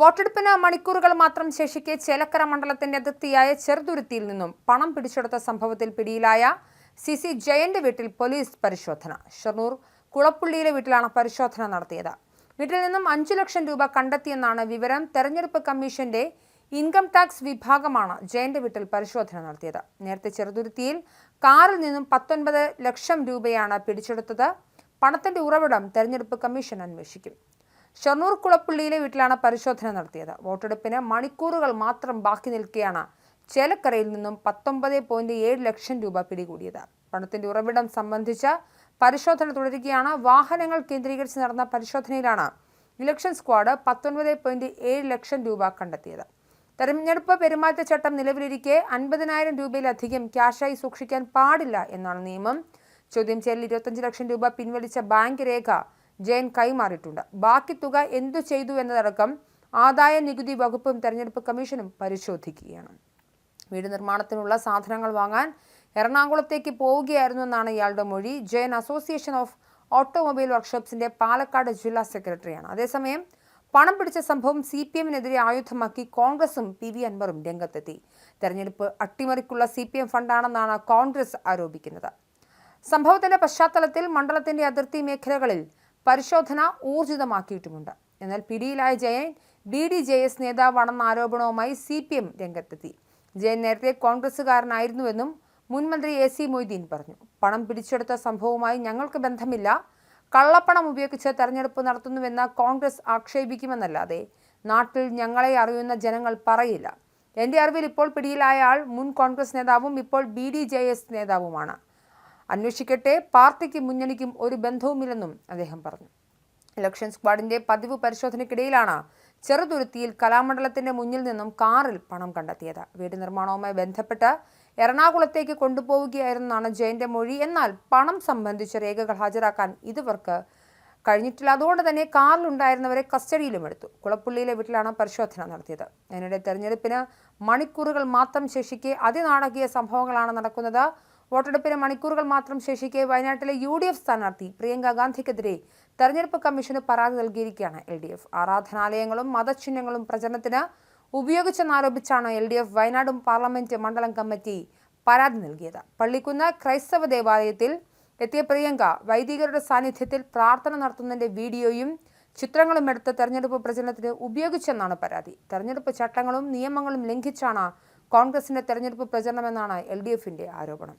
വോട്ടെടുപ്പിന് മണിക്കൂറുകൾ മാത്രം ശേഷിക്കെ ചേലക്കര മണ്ഡലത്തിന്റെ അതിർത്തിയായ ചെറുതുരുത്തിയിൽ നിന്നും പണം പിടിച്ചെടുത്ത സംഭവത്തിൽ പിടിയിലായ സി സി ജയന്റെ വീട്ടിൽ പോലീസ് പരിശോധന. ഷൊർണൂർ കുളപ്പുള്ളിയിലെ വീട്ടിലാണ് പരിശോധന നടത്തിയത്. വീട്ടിൽ നിന്നും അഞ്ചു ലക്ഷം രൂപ കണ്ടെത്തിയെന്നാണ് വിവരം. തെരഞ്ഞെടുപ്പ് കമ്മീഷന്റെ ഇൻകം ടാക്സ് വിഭാഗമാണ് ജയന്റെ വീട്ടിൽ പരിശോധന നടത്തിയത്. നേരത്തെ ചെറുതുരുത്തിയിൽ കാറിൽ നിന്നും പത്തൊൻപത് ലക്ഷം രൂപയാണ് പിടിച്ചെടുത്തത്. പണത്തിന്റെ ഉറവിടം തെരഞ്ഞെടുപ്പ് കമ്മീഷൻ അന്വേഷിക്കും. ഷൊർണൂർ കുളപ്പുള്ളിയിലെ വീട്ടിലാണ് പരിശോധന നടത്തിയത്. വോട്ടെടുപ്പിന് മണിക്കൂറുകൾ മാത്രം ബാക്കി നിൽക്കെയാണ് ചേലക്കരയിൽ നിന്നും പത്തൊമ്പത് പോയിന്റ് ഏഴ് ലക്ഷം രൂപ പിടികൂടിയത്. പണത്തിന്റെ ഉറവിടം സംബന്ധിച്ച പരിശോധന തുടരുകയാണ്. വാഹനങ്ങൾ കേന്ദ്രീകരിച്ച് നടന്ന പരിശോധനയിലാണ് ഇലക്ഷൻ സ്ക്വാഡ് പത്തൊൻപത് പോയിന്റ് ഏഴ് ലക്ഷം രൂപ കണ്ടെത്തിയത്. തെരഞ്ഞെടുപ്പ് പെരുമാറ്റച്ചട്ടം നിലവിലിരിക്കെ അൻപതിനായിരം രൂപയിലധികം ക്യാഷായി സൂക്ഷിക്കാൻ പാടില്ല എന്നാണ് നിയമം. ചോദ്യം ചെയ്യലിൽ ഇരുപത്തഞ്ച് ലക്ഷം രൂപ പിൻവലിച്ച ബാങ്ക് രേഖ ജയൻ കൈമാറിയിട്ടുണ്ട്. ബാക്കി തുക എന്തു ചെയ്തു എന്നതടക്കം ആദായ നികുതി വകുപ്പും തെരഞ്ഞെടുപ്പ് കമ്മീഷനും പരിശോധിക്കുകയാണ്. വീട് നിർമ്മാണത്തിനുള്ള സാധനങ്ങൾ വാങ്ങാൻ എറണാകുളത്തേക്ക് പോവുകയായിരുന്നു എന്നാണ് ഇയാളുടെ മൊഴി. ജയൻ അസോസിയേഷൻ ഓഫ് ഓട്ടോമൊബൈൽ വർക്ക്ഷോപ്സിന്റെ പാലക്കാട് ജില്ലാ സെക്രട്ടറിയാണ്. അതേസമയം പണം പിടിച്ച സംഭവം സി പി എമ്മിനെതിരെ ആയുധമാക്കി കോൺഗ്രസും പി വി അൻവറും രംഗത്തെത്തി. തെരഞ്ഞെടുപ്പ് അട്ടിമറിക്കുള്ള സി പി എം ഫണ്ടാണെന്നാണ് കോൺഗ്രസ് ആരോപിക്കുന്നത്. സംഭവത്തിന്റെ പശ്ചാത്തലത്തിൽ മണ്ഡലത്തിന്റെ അതിർത്തി മേഖലകളിൽ പരിശോധന ഊർജിതമാക്കിയിട്ടുമുണ്ട്. എന്നാൽ പിടിയിലായ Jayan B D J S നേതാവാണെന്ന ആരോപണവുമായി സി പി എം രംഗത്തെത്തി. ജയൻ നേരത്തെ കോൺഗ്രസുകാരനായിരുന്നുവെന്നും മുൻമന്ത്രി എ സി മൊയ്തീൻ പറഞ്ഞു. പണം പിടിച്ചെടുത്ത സംഭവവുമായി ഞങ്ങൾക്ക് ബന്ധമില്ല. കള്ളപ്പണം ഉപയോഗിച്ച് തെരഞ്ഞെടുപ്പ് നടത്തുന്നുവെന്ന് കോൺഗ്രസ് ആക്ഷേപിക്കുമെന്നല്ലാതെ നാട്ടിൽ ഞങ്ങളെ അറിയുന്ന ജനങ്ങൾ പറയില്ല. എന്റെ അറിവിൽ ഇപ്പോൾ പിടിയിലായ ആൾ മുൻ കോൺഗ്രസ് നേതാവും ഇപ്പോൾ ബി ഡി ജെ എസ് നേതാവുമാണ്. അന്വേഷിക്കട്ടെ പാർട്ടിക്ക് മുന്നണിക്കും ഒരു ബന്ധവുമില്ലെന്നും അദ്ദേഹം പറഞ്ഞു. ഇലക്ഷൻ സ്ക്വാഡിന്റെ പതിവ് പരിശോധനയ്ക്കിടയിലാണ് ചെറുതുരുത്തിയിൽ കലാമണ്ഡലത്തിന്റെ മുന്നിൽ നിന്നും കാറിൽ പണം കണ്ടെത്തിയത്. വീട് നിർമ്മാണവുമായി ബന്ധപ്പെട്ട് എറണാകുളത്തേക്ക് കൊണ്ടുപോവുകയായിരുന്നാണ് ജയന്റെ മൊഴി. എന്നാൽ പണം സംബന്ധിച്ച രേഖകൾ ഹാജരാക്കാൻ ഇതുവർക്ക് കഴിഞ്ഞിട്ടില്ല. അതുകൊണ്ട് തന്നെ കാറിലുണ്ടായിരുന്നവരെ കസ്റ്റഡിയിലും എടുത്തു. കുളപ്പുള്ളിയിലെ വീട്ടിലാണ് പരിശോധന നടത്തിയത്. അതിനിടെ തെരഞ്ഞെടുപ്പിന് മണിക്കൂറുകൾ മാത്രം ശേഷിക്കെ അതിനാടകീയ സംഭവങ്ങളാണ് നടക്കുന്നത്. വോട്ടെടുപ്പിന് മണിക്കൂറുകൾ മാത്രം ശേഷിക്കെ വയനാട്ടിലെ യു ഡി എഫ് സ്ഥാനാർത്ഥി പ്രിയങ്ക ഗാന്ധിക്കെതിരെ തെരഞ്ഞെടുപ്പ് കമ്മീഷന് പരാതി നൽകിയിരിക്കുകയാണ് എൽ ഡി എഫ് ആരാധനാലയങ്ങളും മതചിഹ്നങ്ങളും പ്രചരണത്തിന് ഉപയോഗിച്ചെന്നാരോപിച്ചാണ് എൽ ഡി എഫ് വയനാടും പാർലമെന്റ് മണ്ഡലം കമ്മിറ്റി പരാതി നൽകിയത്. പള്ളിക്കുന്ന് ക്രൈസ്തവ ദേവാലയത്തിൽ എത്തിയ പ്രിയങ്ക വൈദികരുടെ സാന്നിധ്യത്തിൽ പ്രാർത്ഥന നടത്തുന്നതിന്റെ വീഡിയോയും ചിത്രങ്ങളും എടുത്ത് തെരഞ്ഞെടുപ്പ് പ്രചരണത്തിന് ഉപയോഗിച്ചെന്നാണ് പരാതി. തെരഞ്ഞെടുപ്പ് ചട്ടങ്ങളും നിയമങ്ങളും ലംഘിച്ചാണ് കോൺഗ്രസിന്റെ തെരഞ്ഞെടുപ്പ് പ്രചരണമെന്നാണ് എൽ ഡി എഫിന്റെ ആരോപണം.